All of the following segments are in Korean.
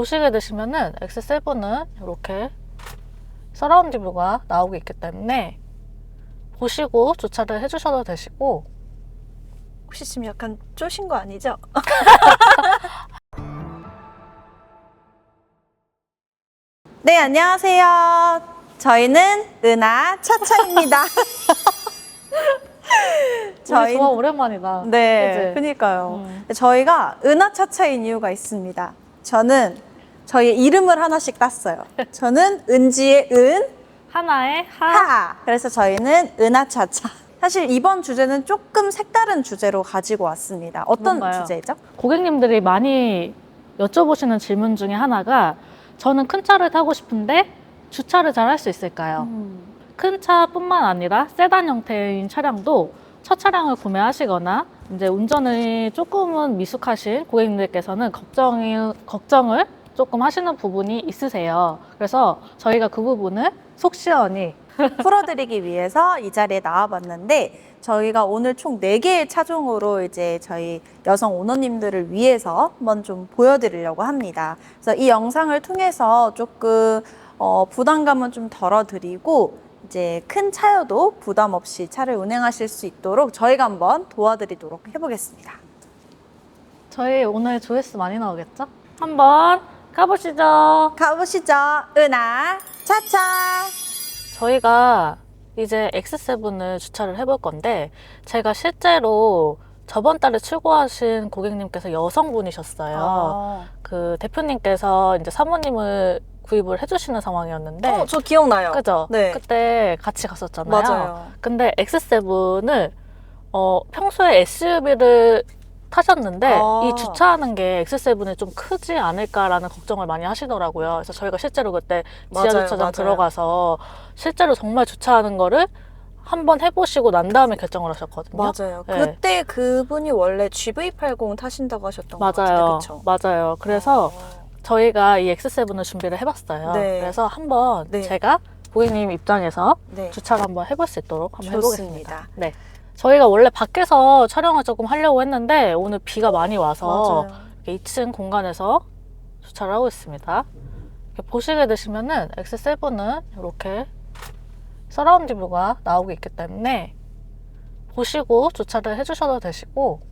보시게 되시면은 X7은 이렇게 서라운드 뷰가 나오고 있기 때문에 보시고 주차를 해주셔도 되시고 혹시 지금 약간 쪼신 거 아니죠? 네, 안녕하세요. 저희는 은하 차차입니다. 저희 정말 오랜만이다. 네, 그치? 그니까요. 음. 저희가 은하 차차인 이유가 있습니다. 저는 저희의 이름을 하나씩 땄어요. 저는 은지의 은, 하나의 하, 하. 그래서 저희는 은하 차차. 사실 이번 주제는 조금 색다른 주제로 가지고 왔습니다. 어떤 뭔가요? 주제죠? 고객님들이 많이 여쭤보시는 질문 중에 하나가 저는 큰 차를 타고 싶은데 주차를 잘 할 수 있을까요? 음. 큰 차뿐만 아니라 세단 형태인 차량도 첫 차량을 구매하시거나 이제 운전을 조금은 미숙하신 고객님들께서는 걱정이, 걱정을 조금 하시는 부분이 있으세요. 그래서 저희가 그 부분을 속 시원히 풀어드리기 위해서 이 자리에 나와봤는데 저희가 오늘 총 4개의 차종으로 이제 저희 여성 오너님들을 위해서 한번 좀 보여드리려고 합니다. 그래서 이 영상을 통해서 조금 어, 부담감은 좀 덜어드리고 이제 큰 차여도 부담 없이 차를 운행하실 수 있도록 저희가 한번 도와드리도록 해보겠습니다. 저희 오늘 조회수 많이 나오겠죠? 한번 가보시죠. 가보시죠. 은하 차차. 저희가 이제 X7을 주차를 해볼 건데 제가 실제로 저번 달에 출고하신 고객님께서 여성분이셨어요. 어, 그 대표님께서 이제 사모님을 구입을 해주시는 상황이었는데 어, 저 기억나요. 그죠? 네. 그때 같이 갔었잖아요. 맞아요. 근데 X7을 어, 평소에 SUV를 타셨는데 아. 이 주차하는 게 X7이 좀 크지 않을까라는 걱정을 많이 하시더라고요. 그래서 저희가 실제로 그때 지하 맞아요, 주차장 맞아요. 들어가서 실제로 정말 주차하는 거를 한번 해보시고 난 다음에 결정을 하셨거든요. 맞아요. 네. 그때 그분이 원래 GV80 타신다고 하셨던 것 같은데, 맞아요. 그쵸? 맞아요. 그래서 어. 저희가 이 X7을 준비를 해봤어요. 네. 그래서 한번 네. 제가 고객님 입장에서 네. 주차를 한번 해볼 수 있도록 한번 좋습니다. 해보겠습니다. 네. 저희가 원래 밖에서 촬영을 조금 하려고 했는데 오늘 비가 많이 와서 맞아요. 이렇게 2층 공간에서 주차를 하고 있습니다. 이렇게 보시게 되시면은 X7은 이렇게 서라운드 뷰가 나오고 있기 때문에 보시고 주차를 해주셔도 되시고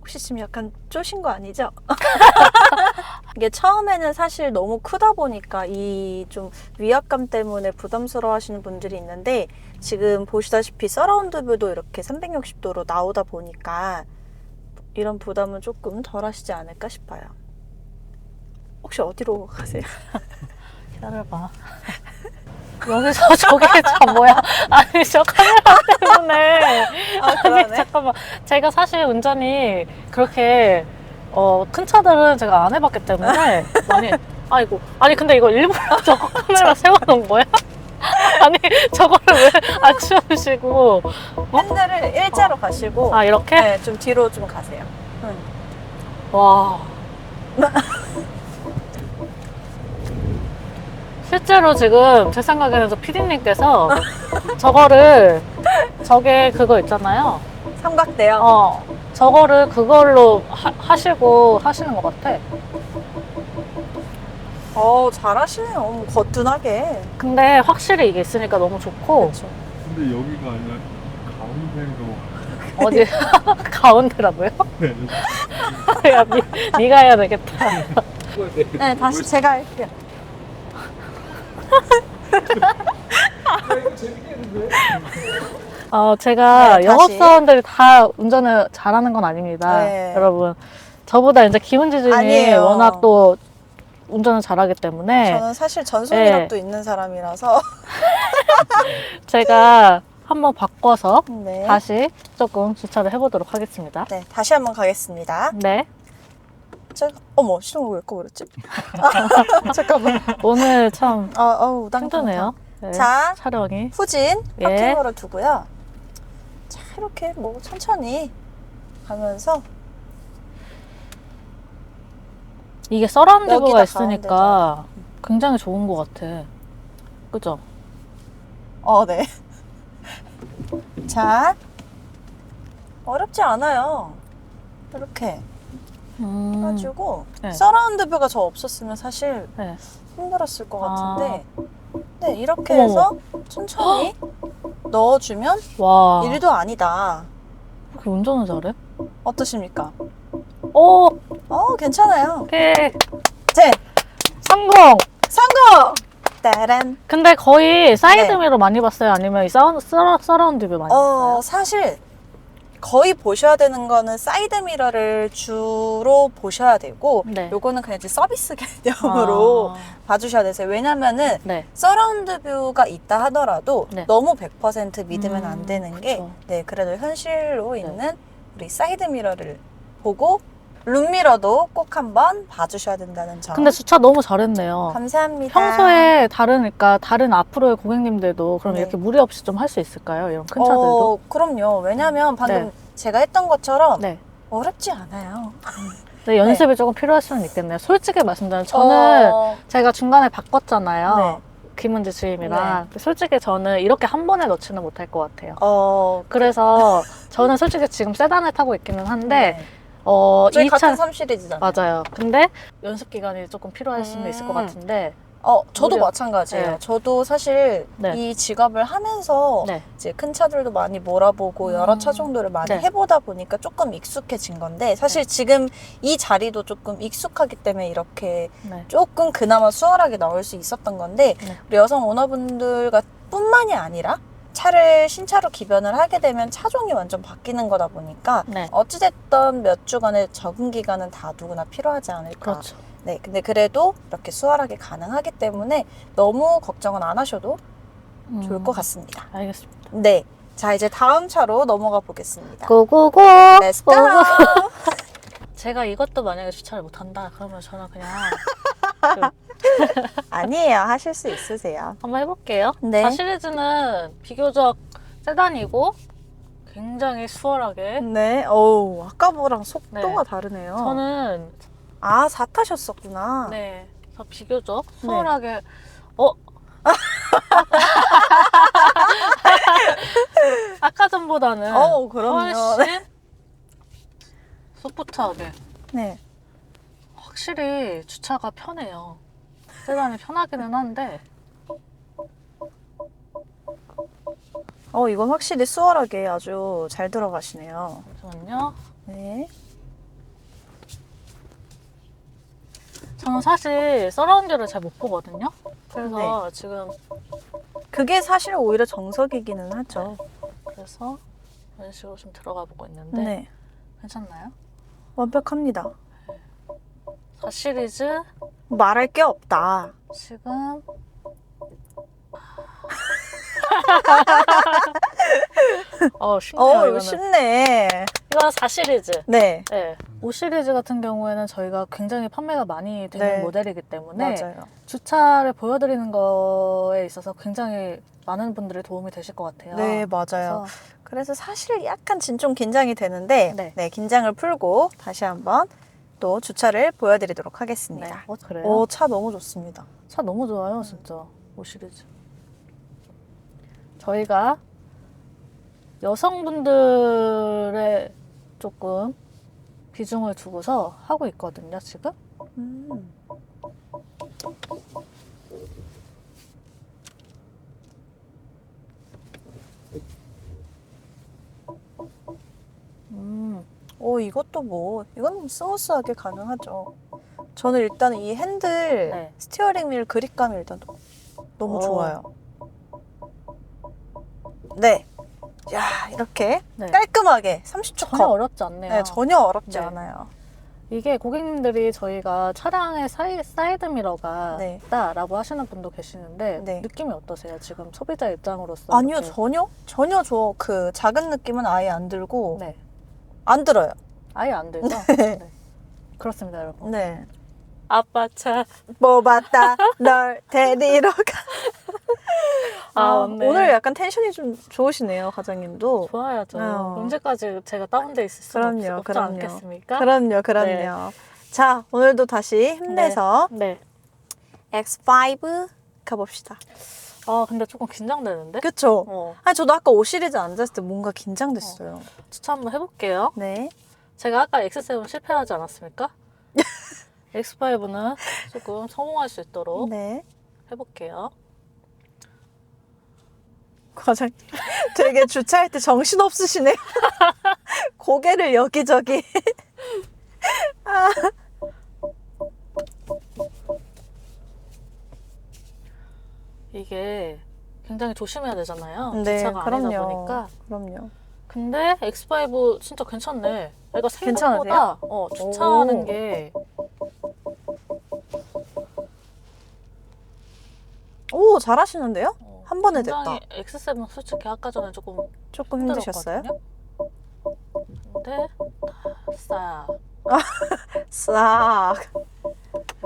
혹시 지금 약간 쪼신 거 아니죠? 이게 처음에는 사실 너무 크다 보니까 이 좀 위압감 때문에 부담스러워 하시는 분들이 있는데 지금 보시다시피 서라운드 뷰도 이렇게 360도로 나오다 보니까 이런 부담은 조금 덜 하시지 않을까 싶어요. 혹시 어디로 가세요? 기다려봐. 여기서 저게 저 뭐야? 아니 저 카메라 때문에 아, 아니 잠깐만 제가 사실 운전이 그렇게 어, 큰 차들은 제가 안 해봤기 때문에 많이 아이고 아니 근데 이거 일부러 저거 카메라 세워놓은 거야? 아니 저거를 왜 안 치워주시고 핸들을 일자로 가시고 아 이렇게 네, 좀 뒤로 좀 가세요. 와 실제로 지금 제 생각에는 저 PD님께서 저거를 저게 그거 있잖아요. 삼각대요. 어, 저거를 그걸로 하, 시고 하시는 것 같아. 어, 잘하시네요. 음, 거뜬하게. 근데 확실히 이게 있으니까 너무 좋고 그렇죠. 근데 여기가 아니라 가운데로 어디 가운데라고요? 네. 야, 니, 네가 해야 되겠다. 네, 다시 제가 할게요. 어, 제가 네, 다시. 영업 사원들이 다 운전을 잘하는 건 아닙니다. 네. 여러분. 저보다 이제 김은지 주인이 아니에요. 워낙 또 운전을 잘하기 때문에 저는 사실 전속이력도 네. 있는 사람이라서. 제가 한번 바꿔서 네. 다시 조금 주차를 해보도록 하겠습니다. 네, 다시 한번 가겠습니다. 네. 제가, 어머, 시동을 왜 꺼버렸지? 아, 잠깐만. 오늘 참 아, 어우, 우당 힘드네요. 네, 자, 촬영이. 후진 예. 파킹으로 두고요. 자, 이렇게 뭐 천천히 가면서 이게 서라운드 뷰가 여기다 있으니까 굉장히 좋은 것 같아. 그죠? 어, 네. 자, 어렵지 않아요. 이렇게. 음. 해가지고 네. 서라운드 뷰가 저 없었으면 사실 네. 힘들었을 것 아. 같은데 네 이렇게 어머. 해서 천천히 넣어주면 와. 일도 아니다 그렇게 운전을 잘해? 어떠십니까? 오, 어 괜찮아요 오케이. 제 성공! 성공! 따란 근데 거의 사이드 네. 미러 많이 봤어요? 아니면 이 서라, 서라운드 뷰 많이 봤어요? 어 사실 거의 보셔야 되는 거는 사이드 미러를 주로 보셔야 되고 네. 요거는 그냥 이제 서비스 개념으로 아, 봐주셔야 되세요 왜냐면은 네. 서라운드 뷰가 있다 하더라도 네. 너무 100% 믿으면 음, 안 되는 게 그쵸. 네, 그래도 현실로 있는 우리 사이드 미러를 보고 룸미러도 꼭 한번 봐주셔야 된다는 점. 근데 주차 너무 잘했네요. 감사합니다. 평소에 다르니까 다른 앞으로의 고객님들도 그럼 네. 이렇게 무리 없이 좀 할 수 있을까요? 이런 큰 차들도? 어, 그럼요. 왜냐면 방금 네. 제가 했던 것처럼 네. 어렵지 않아요. 근데 연습이 조금 필요할 수는 있겠네요. 솔직히 말씀드리면 저는 어, 제가 중간에 바꿨잖아요. 네. 김은지 주임이랑. 근데 솔직히 저는 이렇게 한 번에 넣지는 못할 것 같아요. 어, 그래서 저는 솔직히 지금 세단을 타고 있기는 한데 네. 어, 저희 이 같은 차 3시리즈잖아요. 맞아요. 근데 연습 기간이 조금 필요할 수는 있을 것 음. 같은데 어, 저도 무려- 마찬가지예요. 네. 저도 사실 네. 이 직업을 하면서 네. 이제 큰 차들도 많이 몰아보고 여러 음. 차 정도를 많이 네. 해보다 보니까 조금 익숙해진 건데 사실 지금 이 자리도 조금 익숙하기 때문에 이렇게 네. 조금 그나마 수월하게 나올 수 있었던 건데 네. 우리 여성 오너분들과 뿐만이 아니라 차를 신차로 기변을 하게 되면 차종이 완전 바뀌는 거다 보니까 네. 어찌됐든 몇 주간의 적응 기간은 다 누구나 필요하지 않을까. 그렇죠. 네, 근데 그래도 이렇게 수월하게 가능하기 때문에 너무 걱정은 안 하셔도 좋을 음, 것 같습니다. 알겠습니다. 네. 자, 이제 다음 차로 넘어가 보겠습니다. 고고고! Let's go! 제가 이것도 만약에 주차를 못 한다 그러면 저는 그냥 아니에요. 하실 수 있으세요. 한번 해볼게요. 네. 자 시리즈는 비교적 세단이고 굉장히 수월하게 네. 어우, 아까보랑 속도가 네. 다르네요. 저는 아, 4 타셨었구나. 네, 저 비교적 수월하게 어 아까 전보다는 어우, 그럼요. 훨씬 소프트하게 네. 확실히 주차가 편해요. 세단이 편하기는 한데 어, 이건 확실히 수월하게 아주 잘 들어가시네요. 잠시만요. 네. 저는 사실 서라운드를 잘 못 보거든요. 그래서 네. 지금 그게 사실 오히려 정석이기는 하죠. 그래서 이런 식으로 좀 들어가 보고 있는데 네. 괜찮나요? 완벽합니다. 4 시리즈 말할 게 없다. 지금 어 쉽네요 어, 이거는 이거 쉽네. 이거는 4 시리즈 네. 네. 5 시리즈 같은 경우에는 저희가 굉장히 판매가 많이 되는 네. 모델이기 때문에 맞아요. 주차를 보여드리는 거에 있어서 굉장히 많은 분들이 도움이 되실 것 같아요. 네, 맞아요. 그래서 그래서 사실 약간 진좀 긴장이 되는데 네. 네. 긴장을 풀고 다시 한번 또 주차를 보여드리도록 네. 하겠습니다. 어, 그래요? 오, 차 너무 좋습니다. 차 너무 좋아요, 진짜. 5 시리즈. 저희가 여성분들의 조금 비중을 두고서 하고 있거든요, 지금. 음. 음, 오, 이것도 뭐 이건 스무스하게 가능하죠. 저는 일단 이 핸들 네. 스티어링 휠 그립감이 일단 너- 너무 오. 좋아요. 네. 야, 이렇게 네. 깔끔하게 30초 전혀 컷. 어렵지 않네요. 네, 전혀 어렵지 네. 않아요. 이게 고객님들이 저희가 차량의 사이, 사이드 미러가 네. 있다라고 하시는 분도 계시는데 네. 느낌이 어떠세요? 지금 소비자 입장으로서. 아니요, 이렇게. 전혀 전혀 저 그 작은 느낌은 아예 안 들고 네. 안 들어요. 아예 안 들죠? 네. 네. 그렇습니다, 여러분. 네. 아빠 차. 뽑았다 널 데리러 가. 아, 아. 오늘 약간 텐션이 좀 좋으시네요, 과장님도. 좋아야죠. 어. 언제까지 제가 다운돼 있을 수 그럼요, 없, 없지 그럼요. 않겠습니까? 그럼요, 그럼요. 자, 오늘도 다시 힘내서 네. X5 가봅시다. 아 근데 조금 긴장되는데? 그쵸? 어. 아니, 저도 아까 5 시리즈 앉았을 때 뭔가 긴장됐어요. 주차 한번 해볼게요. 네. 제가 아까 X7 실패하지 않았습니까? X5는 조금 성공할 수 있도록 네. 해볼게요. 과장님 되게 주차할 때 정신 없으시네요. 고개를 여기저기. 이게 굉장히 조심해야 되잖아요. 네, 주차가 아니다 그럼요. 보니까. 그럼요. 근데 X5 진짜 괜찮네. 내가 괜찮으세요? 어, 주차하는 오. 게 오 잘하시는데요? 어, 한 번에 됐다. 굉장히 X7 솔직히 아까 전에 조금 조금 힘드셨어요? 힘들었거든요. 근데 싹 싹.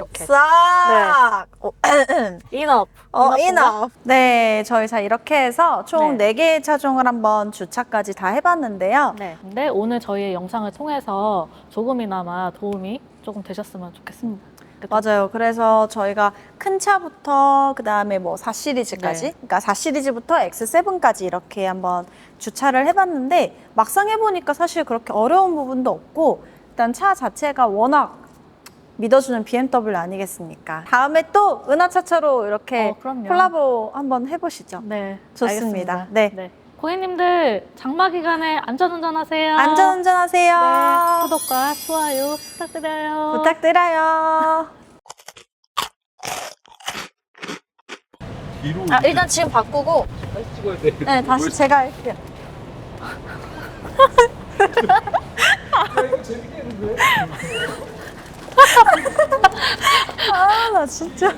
이렇게 싹. 오, 인업 어? 인업. 네, 저희 자 이렇게 해서 총 네. 네. 개의 차종을 한번 주차까지 다 해봤는데요. 네. 근데 오늘 저희의 영상을 통해서 조금이나마 도움이 조금 되셨으면 좋겠습니다. 그쵸? 맞아요. 그래서 저희가 큰 차부터 그 다음에 뭐 4 시리즈까지, 네. 그러니까 4 시리즈부터 X7까지 이렇게 한번 주차를 해 봤는데 막상 해 보니까 사실 그렇게 어려운 부분도 없고 일단 차 자체가 워낙 믿어주는 BMW 아니겠습니까? 다음에 또 은하차차로 이렇게 어, 그럼요. 콜라보 한번 해보시죠. 네, 좋습니다. 알겠습니다. 네. 고객님들 장마 기간에 안전운전 하세요. 안전운전 하세요. 네, 구독과 좋아요 부탁드려요. 부탁드려요. 뒤로 아, 일단 지금 바꾸고 다시 찍어야 돼. 네, 다시 제가 할게요. 이거 재밌게 했는데. 아, 나 진짜.